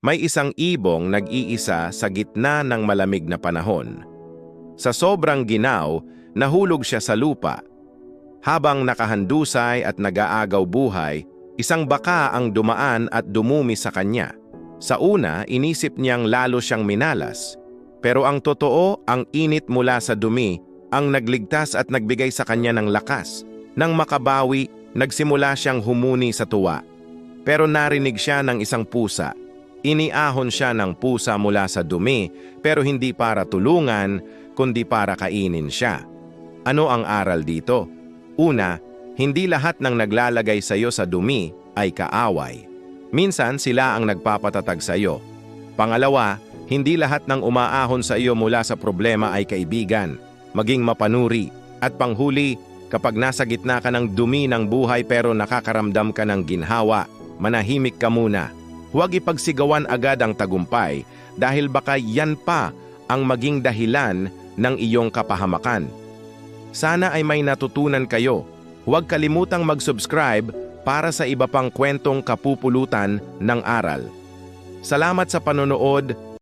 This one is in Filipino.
May isang ibong nag-iisa sa gitna ng malamig na panahon. Sa sobrang ginaw, nahulog siya sa lupa. Habang nakahandusay at nag-aagaw buhay, isang baka ang dumaan at dumumi sa kanya. Sa una, inisip niyang lalo siyang minalas. Pero ang totoo, ang init mula sa dumi ang nagligtas at nagbigay sa kanya ng lakas. Nang makabawi, nagsimula siyang humuni sa tuwa. Pero narinig siya ng isang pusa. Iniahon siya ng pusa mula sa dumi, pero hindi para tulungan, kundi para kainin siya. Ano ang aral dito? Una, hindi lahat ng naglalagay sa iyo sa dumi ay kaaway. Minsan sila ang nagpapatatag sa iyo. Pangalawa, hindi lahat ng umaahon sa iyo mula sa problema ay kaibigan, maging mapanuri. At panghuli, kapag nasa gitna ka ng dumi ng buhay pero nakakaramdam ka ng ginhawa, manahimik ka muna. Huwag ipagsigawan agad ang tagumpay dahil baka yan pa ang maging dahilan ng iyong kapahamakan. Sana ay may natutunan kayo. Huwag kalimutang mag-subscribe para sa iba pang kwentong kapupulutan ng aral. Salamat sa panonood